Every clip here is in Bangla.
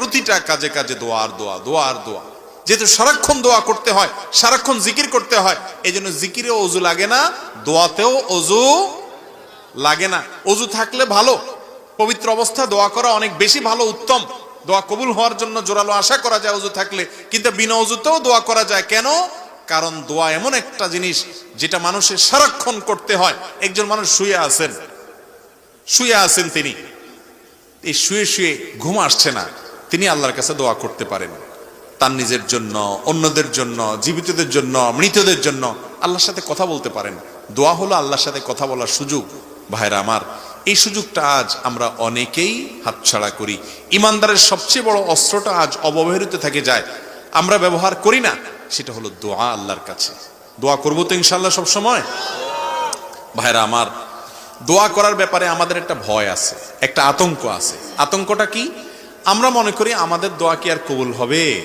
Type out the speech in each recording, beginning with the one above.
প্রতিটা কাজে কাজে দোয়া আর দোয়া দোয়া আর দোয়া। যেহেতু সারাক্ষণ দোয়া করতে হয়, সারাক্ষণ জিকির করতে হয় এই জন্য জিকিরেও অজু লাগে না, দোয়াতেও অজু লাগে না। অজু থাকলে ভালো। পবিত্র অবস্থা, দোয়া করা অনেক বেশি ভালো, উত্তম। দোয়া কবুল হওয়ার জন্য জোরালো আশা করা যায় অজু থাকলে, কিন্তু বিনা অজুতেও দোয়া করা যায়। কেন? কারণ দোয়া এমন একটা জিনিস যেটা মানুষের সারাক্ষণ করতে হয়। একজন মানুষ শুয়ে আছেন শুয়ে আছেন তিনি। এই শুয়ে শুয়ে ঘুম আসছে না। তিনি আল্লাহর কাছে দোয়া করতে পারেন। তার নিজের জন্য, অন্যদের জন্য, জীবিতদের জন্য, মৃতদের জন্য আল্লাহর সাথে কথা বলতে পারেন। দোয়া হলো আল্লাহর সাথে কথা বলার সুযোগ। ভাইরা আমার, এই সুযোগটা আজ আমরা অনেকেই হাতছাড়া করি। ইমানদারের সবচেয়ে বড় অস্ত্রটা আজ অবহেলিত থেকে যায়। আমরা ব্যবহার করি না, সেটা হলো দোয়া আল্লাহর কাছে। দোয়া করব তো ইনশাল্লাহ সবসময়? ভাইরা আমার, দোয়া করার ব্যাপারে আমাদের একটা ভয় আছে, একটা আতঙ্ক আছে। আতঙ্কটা কি? আমরা মনে করি আমাদের দোয়া কি আর কবুল হবে?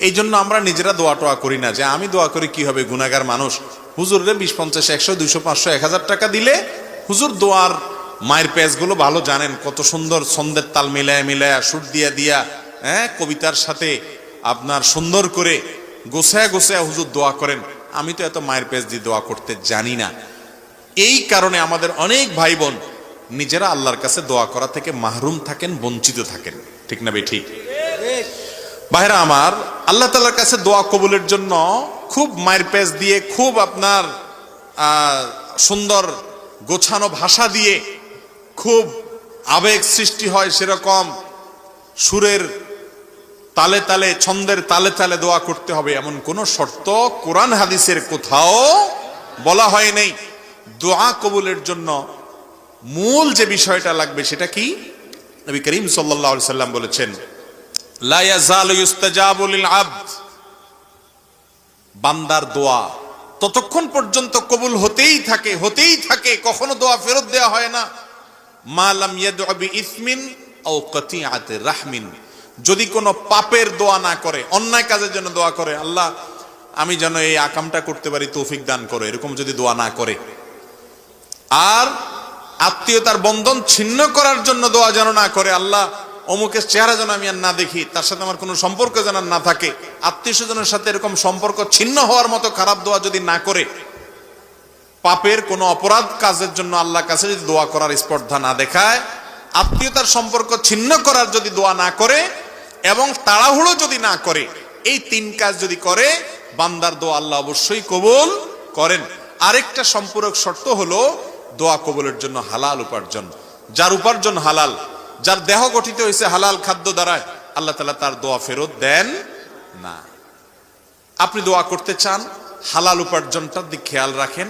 এই জন্য আমরা নিজেরা দোয়া টোয়া করি না যে আমি দোয়া করি কি হবে গুনাগার মানুষ। হুজুরে বিশ, পঞ্চাশ, একশো, দুইশো, পাঁচশো, এক হাজার টাকা দিলে হুজুর দোয়ার মায়ের পেজগুলো ভালো জানেন, কত সুন্দর ছন্দের তাল মিলায় মিলায়, সুর দিয়া দিয়া হ্যাঁ কবিতার সাথে আপনার সুন্দর করে গোছায় গোছায় হুজুর দোয়া করেন। আমি তো এত মায়ের পেজ দিয়ে দোয়া করতে জানি না। এই কারণে আমাদের অনেক ভাই বোন নিজেরা আল্লাহর কাছে দোয়া করা থেকে মাহরুম থাকেন, বঞ্চিত থাকেন। ঠিক না বে ঠিক? ভাইরা আমার, আল্লাহ তালার কাছে দোয়া কবুলের জন্য খুব মায়ের পেজ দিয়ে খুব আপনার সুন্দর গোছানো ভাষা দিয়ে খুব আবেগ সৃষ্টি হয় সেরকম সুরের তালে তালে, ছন্দের তালে তালে দোয়া করতে হবে। এমন কোন শর্ত কোরআন হাদিসের কোথাও বলা হয় নাই। দোয়া কবুলের জন্য মূল যে বিষয়টা লাগবে সেটা কি? নবী করিম আলাইহি সাল্লাম বলেছেন বান্দার দোয়া ততক্ষণ পর্যন্ত কবুল হতেই থাকে হতেই থাকে, কখনো দোয়া ফেরত দেওয়া হয় না। মা লাম ইয়াদউ বিইসমিন আও কাতিআতি রাহমিন। যদি কোনো পাপের দোয়া না করে, অন্যায় কাজের জন্য দোয়া করে, আল্লাহ, আমি যেন এই আকামটা করতে পারি, তৌফিক দান করো, এরকম যদি দোয়া না করে। আর আত্মীয়তার বন্ধন ছিন্ন করার জন্য দোয়া যেন না করে, আল্লাহ অমুকের চেহারা যেন আমি আর না দেখি, তার সাথে আমার কোনো সম্পর্ক যেন না থাকে। আত্মীয় স্বজনের সাথে এরকম সম্পর্ক ছিন্ন হওয়ার মতো খারাপ দোয়া যদি না করে, পাপের কোনো অপরাধ কাজের জন্য আল্লাহ কাছে যদি দোয়া করার স্পর্ধা না দেখায়, আত্মীয়তার সম্পর্ক ছিন্ন করার যদি দোয়া না করে এবং তাড়াহুড়ো যদি না করে, এই তিন কাজ যদি করে, বান্দার দোয়া আল্লাহ অবশ্যই কবুল করেন। আরেকটা সম্পূরক শর্ত হলো দোয়া কবুলের জন্য হালাল উপার্জন। যার উপার্জন হালাল, যার দেহ গঠিত হয়েছে হালাল খাদ্য দ্বারায় আল্লাহ তালা তার দোয়া ফেরত দেন না। আপনি দোয়া করতে চান, হালাল উপার্জনটার দিক খেয়াল রাখেন।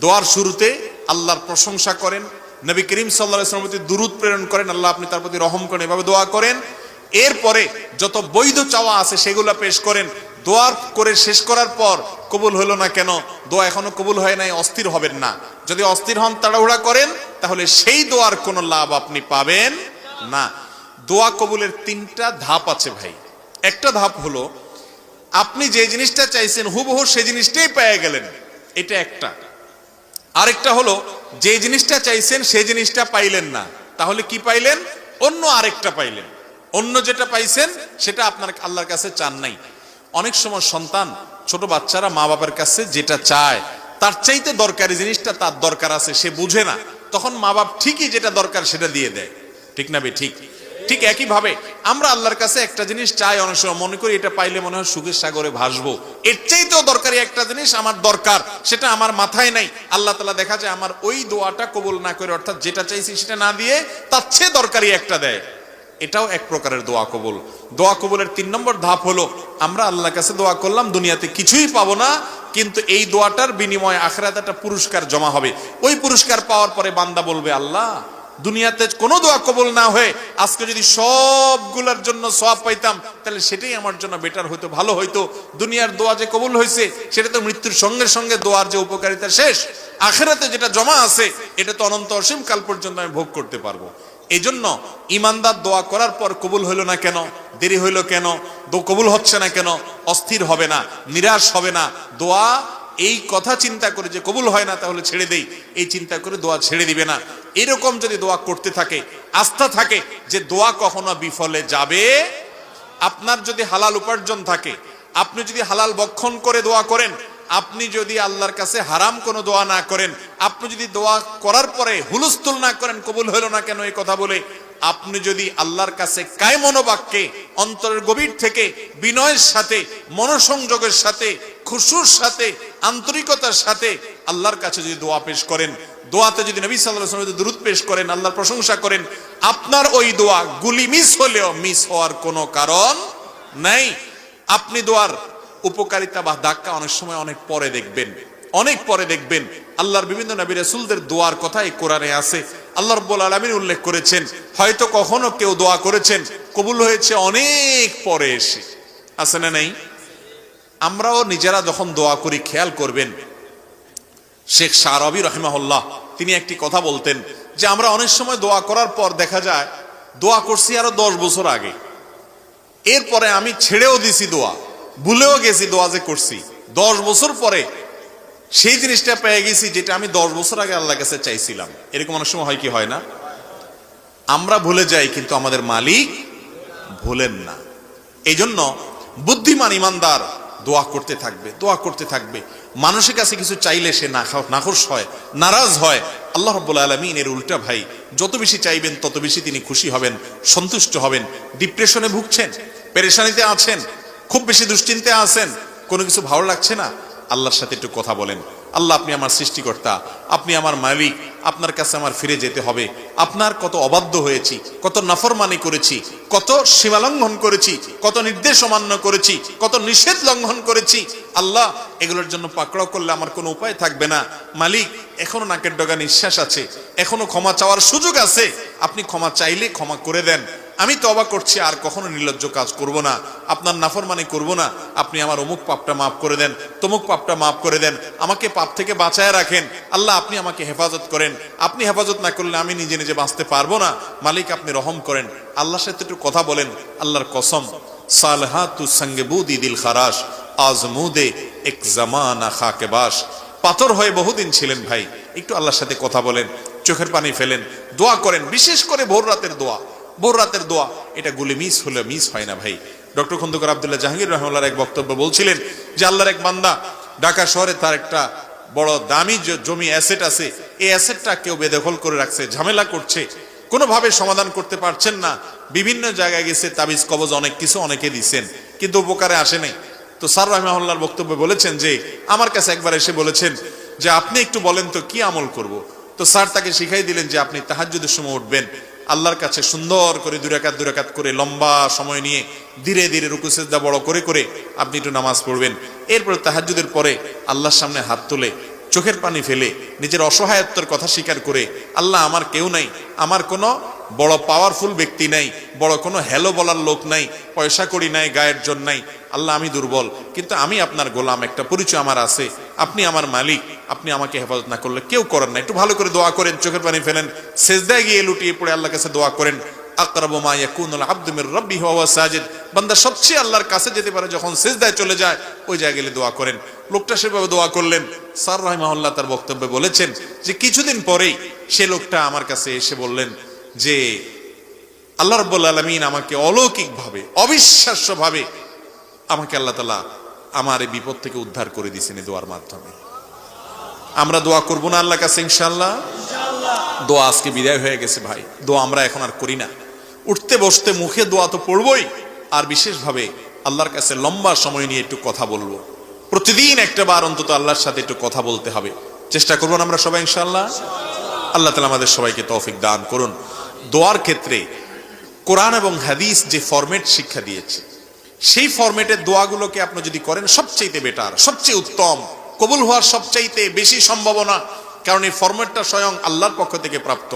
দোয়ার শুরুতে আল্লাহর প্রশংসা করেন। নবী করিম ইসলামের প্রতি দুরুদ প্রেরণ করেন, আল্লাহ আপনি তার প্রতি রহম করেন, এভাবে দোয়া করেন। এরপরে যত বৈধ চাওয়া আছে সেগুলো পেশ করেন। দোয়ার করে শেষ করার পর কবুল হলো না কেন? দোয়া এখনও কবুল হয় নাই, অস্থির হবেন না। যদি অস্থির হন, তাড়াহুড়া করেন, তাহলে সেই দোয়ার কোনো লাভ আপনি পাবেন না। দোয়া কবুলের তিনটা ধাপ আছে ভাই। একটা ধাপ হলো, আপনি যে জিনিসটা চাইছেন, হুবহু সেই জিনিসটাই পেয়ে গেলেন। এটা একটা। আরেকটা হলো, যে জিনিসটা চাইছেন সেই জিনিসটা পাইলেন না। তাহলে কি পাইলেন? অন্য আরেকটা পাইলেন। অন্য যেটা পাইছেন, সেটা আপনার, আল্লাহর কাছে চান নাই। অনেক সময় সন্তান, ছোট বাচ্চারা মা বাবার কাছে যেটা চায়, তার চাইতে দরকারি জিনিসটা তার দরকার আছে, সে বুঝে না। তখন মা বাপ ঠিকই যেটা দরকার সেটা দিয়ে দেয়। ঠিক না বে, ঠিক? ঠিক একই ভাবে আমরা আল্লাহর কাছে একটা জিনিস চাই, অনেক সময় মনে করি এটা পাইলে মনে হয় সুখের সাগরে ভাসবো। এর চাইতেও দরকারি একটা জিনিস আমার দরকার, সেটা আমার মাথায় নাই। আল্লাহ তালা দেখা যায় আমার ওই দোয়াটা কবুল না করে, অর্থাৎ যেটা চাইছি সেটা না দিয়ে তার চেয়ে দরকারি একটা দেয়। এটাও এক প্রকারের দোয়া কবুল। দোয়া কবুলের তিন নম্বর ধাপ হলো, আমরা আল্লাহর কাছে দোয়া করলাম, দুনিয়াতে কিছুই পাবো না, কিন্তু এই দোয়াটার বিনিময়ে আখরাতে একটা পুরস্কার জমা হবে। ওই পুরস্কার পাওয়ার পরে বান্দা বলবে, আল্লাহ, দুনিয়াতে কোনো দোয়া কবুল না হয়ে আজকে যদি সবগুলোর জন্য সব পাইতাম, তাহলে সেটাই আমার জন্য বেটার হইতো, ভালো হইতো। দুনিয়ার দোয়া যে কবুল হয়েছে সেটা তো মৃত্যুর সঙ্গে সঙ্গে দোয়ার যে উপকারিতা শেষ। আখেরাতে যেটা জমা আছে, এটা তো অনন্ত অসীম কাল পর্যন্ত আমি ভোগ করতে পারব। এই জন্য ইমানদার দোয়া করার পর কবুল হইল না কেন? দেরি হইল কেন? দো কবুল হচ্ছে না কেন? অস্থির হবে না, নিরাশ হবে না। দোয়া, এই কথা চিন্তা করে যে কবুল হয় না তাহলে ছেড়ে দেই। এই চিন্তা করে দোয়া ছেড়ে দিবে না। এরকম যদি দোয়া করতে থাকে, আস্থা থাকে যে দোয়া কখনো বিফলে যাবে, আপনার যদি হালাল উপার্জন থাকে, আপনি যদি হালাল বক্ষণ করে দোয়া করেন আপনি যদি আল্লাহর কাছে হারাম কোনো দোয়া না করেন, আপনি যদি দোয়া করার পরে হুলস্থুল না করেন, কবুল হলো না কেন এই কথা বলে? আপনি যদি আল্লাহর কাছে কায় মনোবাক্যে অন্তরের গভীর থেকে বিনয়ের সাথে, মনোসংযোগের সাথে, খুশুর সাথে, আন্তরিকতার সাথে আল্লাহর কাছে যদি দোয়া পেশ করেন, দোয়াতে যদি নবী সাল্লাহ দূরত পেশ করেন, আল্লাহর প্রশংসা করেন, আপনার ওই দোয়া গুলি মিস হলেও মিস হওয়ার কোনো কারণ নাই। আপনি দোয়ার উপকারিতা বা ধাক্কা অনেক সময় অনেক পরে দেখবেন। অনেক পরে দেখবেন আল্লাহর বিভিন্ন নবী রাসূলদের দোয়ার কথা এই কোরআনে আছে। আল্লাহ রাব্বুল আলামিন উল্লেখ করেছেন, হয়তো কখনো কেউ দোয়া করেছেন, কবুল হয়েছে অনেক পরে এসে। আছে না নাই? আমরাও নিজেরা যখন দোয়া করি, খেয়াল করবেন, শেখ শাহরবি রহমাহুল্লাহ তিনি একটি কথা বলতেন যে আমরা অনেক সময় দোয়া করার পর দেখা যায়, দোয়া করছি আরও দশ বছর আগে। এরপরে আমি ছেড়েও দিছি দোয়া। ভুলেও গেছি, দোয়া যে করছি। দশ বছর পরে সেই জিনিসটা পেয়ে গেছি যেটা আমি দশ বছর আগে আল্লাহ কাছে চাইছিলাম। এরকম অনেক সময় হয় কি হয় না? আমরা ভুলে যাই, কিন্তু আমাদের মালিক ভুলেন না। এই জন্য বুদ্ধিমান ইমানদার দোয়া করতে থাকবে, দোয়া করতে থাকবে। মানুষের কাছে কিছু চাইলে সে নাখা- নাখোশ হয়, নারাজ হয়। আল্লাহ রব্বুল আলমিন এর উল্টা ভাই, যত বেশি চাইবেন, তত বেশি তিনি খুশি হবেন, সন্তুষ্ট হবেন ডিপ্রেশনে ভুগছেন, পেরেশানিতে আছেন খুব বেশি দুশ্চিন্তে আছেন, কোনো কিছু ভালো লাগছে না? আল্লাহর সাথে একটু কথা বলেন। আল্লাহ আপনি আমার সৃষ্টিকর্তা, আপনি আমার মালিক, আপনার কাছে আমার ফিরে যেতে হবে। আপনার কত অবাধ্য হয়েছি, কত নাফরমানি করেছি, কত সীমালঙ্ঘন করেছি, কত নির্দেশ অমান্য করেছি, কত নিষেধ লঙ্ঘন করেছি। আল্লাহ, এগুলোর জন্য পাকড়াও করলে আমার কোনো উপায় থাকবে না। মালিক, এখনও নাকের ডগা নিঃশ্বাস আছে, এখনও ক্ষমা চাওয়ার সুযোগ আছে। আপনি ক্ষমা চাইলে ক্ষমা করে দেন। আমি তবা করছি, আর কখনো নির্লজ্জ কাজ করব না। আপনার নাফরমানি করব না। আপনি আমার অমুক পাপটা মাফ করে দেন, তমুক পাপটা মাফ করে দেন। আমাকে পাপ থেকে বাঁচায় রাখেন। আল্লাহ, আপনি আমাকে হেফাজত করেন। আপনি হেফাজত না করলে আমি নিজে নিজে বাঁচতে পারব না। মালিক, আপনি রহম করেন। আল্লাহর সাথে একটু কথা বলেন। আল্লাহর কসম সালহা তু সঙ্গে বুদি দিল খারাস আজমুদে এক জামানা খাকে বাস। পাথর হয়ে বহুদিন ছিলেন ভাই। একটু আল্লাহর সাথে কথা বলেন, চোখের পানি ফেলেন, দোয়া করেন, বিশেষ করে ভোর রাতের দোয়া। ভোর রাতের দোয়া। এটা গুলি মিস হলে মিস হয় না ভাই। ডক্টর খন্দকার আবদুল্লাহ জাহাঙ্গীর রহমাল্লার এক বক্তব্য বলছিলেন যে আল্লাহর এক বান্দা ঢাকা শহরে তার একটা বড় দামি জমি অ্যাসেট আছে। এই অ্যাসেটটা কেউ বেদখল করে রাখছে, ঝামেলা করছে। কোনোভাবে সমাধান করতে পারছেন না। বিভিন্ন জায়গায় গেছে, তাবিজ, কবজ, অনেক কিছু অনেকে দিচ্ছেন কিন্তু উপকারে আসে নাই। তো স্যার রহমাল্লার বক্তব্য বলেছেন যে, আমার কাছে একবার এসে বলেছেন যে, আপনি একটু বলেন তো কি আমল করব? তো স্যার তাকে শিখাই দিলেন যে, আপনি তাহাজ্জুদের সময় উঠবেন। আল্লাহর কাছে সুন্দর করে দুরাকাত দুরাকাত করে লম্বা সময় নিয়ে ধীরে ধীরে রুকু, সেজদা বড় করে করে আপনি একটু নামাজ পড়বেন। এরপর তাহাজ্জুদের পরে আল্লাহর সামনে হাত তুলে চোখের পানি ফেলে নিজের অসহায়ত্বর কথা স্বীকার করে, আল্লাহ আমার কেউ নাই, আমার কোনো বড় পাওয়ারফুল ব্যক্তি নাই, বড় কোনো হ্যালো বলার লোক নাই, পয়সা করি নাই, গায়ের জন্য নাই, আল্লাহ আমি দুর্বল। কিন্তু আমি আপনার গোলাম, একটা পরিচয় আমার আছে, আপনি আমার মালিক। আপনি আমাকে হেফাজত না করলে কেউ করেন না। একটু ভালো করে দোয়া করেন, চোখের পানি ফেলেন, সেজদায় গিয়ে লুটিয়ে পড়ে আল্লাহর কাছে দোয়া করেন। আকরাবু মা ইয়াকুনুল সবচেয়ে আল্লাহর কাছে যেতে পারে যখন লোকটা দোয়া করলেন। স্যার রাহিমাহুল্লাহ তার বক্তব্যে বলেছেন যে, কিছুদিন পরেই সে লোকটা আমার কাছে এসে বললেন যে, আল্লাহ রব্বুল আলমিন আমাকে অলৌকিকভাবে, অবিশ্বাস্যভাবে আমাকে আল্লাহ তালা আমার এই বিপদ থেকে উদ্ধার করে দিয়েছেন এই দোয়ার মাধ্যমে। আমরা দোয়া করব না আল্লাহ কাছে ইনশাল্লাহ দোয়া আজকে বিদায় হয়ে গেছে ভাই। দোয়া আমরা এখন আর করি না। উঠতে বসতে মুখে দোয়া তো পড়বই। আর বিশেষভাবে আল্লাহর কাছে লম্বা সময় নিয়ে একটু কথা বলব। প্রতিদিন একটা বার অন্তত আল্লাহর সাথে একটু কথা বলতে হবে। চেষ্টা করব আমরা সবাই ইনশাল্লাহ আল্লাহ তালা আমাদের সবাইকে তৌফিক দান করুন। দোয়ার ক্ষেত্রে কোরআন এবং হাদিস যে ফরম্যাট শিক্ষা দিয়েছে সেই ফরম্যাটের দোয়াগুলোকে আপনি যদি করেন সবচাইতে বেটার সবচেয়ে উত্তম। কবুল হওয়ার সবচাইতে বেশি সম্ভাবনা, কারণ এই ফরম্যাটটা স্বয়ং আল্লাহর পক্ষ থেকে প্রাপ্ত।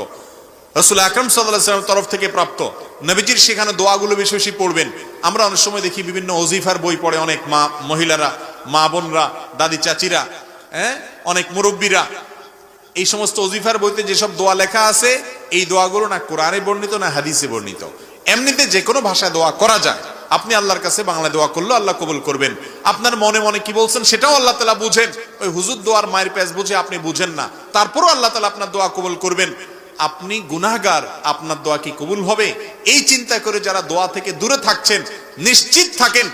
রসুল আকরম সাল্লাহামের তরফ থেকে প্রাপ্ত। নবীজির সেখানে দোয়াগুলো বেশি বেশি পড়বেন। আমরা অনেক সময় দেখি বিভিন্ন অজিফার বই পড়ে অনেক মা, মহিলারা, মা বোনরা, দাদি চাচিরা হ্যাঁ? অনেক মুরব্বীরা। এই সমস্ত অজিফার বইতে যেসব দোয়া লেখা আছে, এই দোয়াগুলো না কোরআনে বর্ণিত না হাদিসে বর্ণিত। এমনিতে যে কোনো ভাষায় দোয়া করা যায়। আপনি আল্লাহর কাছে বাংলা দোয়া করল আল্লাহ কবুল করবেন। আপনার মনে মনে কি বলছেন সেটাও আল্লাহ তালা বুঝেন। ওই হুজুর দোয়ার মায়ের প্যাঁচ বুঝে আপনি বুঝেন না। তারপরও আল্লাহ তালা আপনার দোয়া কবুল করবেন। আপনি গুনাহগার, আপনার দোয়া কি কবুল হবে? এই চিন্তা করে যারা দোয়া থেকে দূরে থাকছেন, নিশ্চিত থাকেন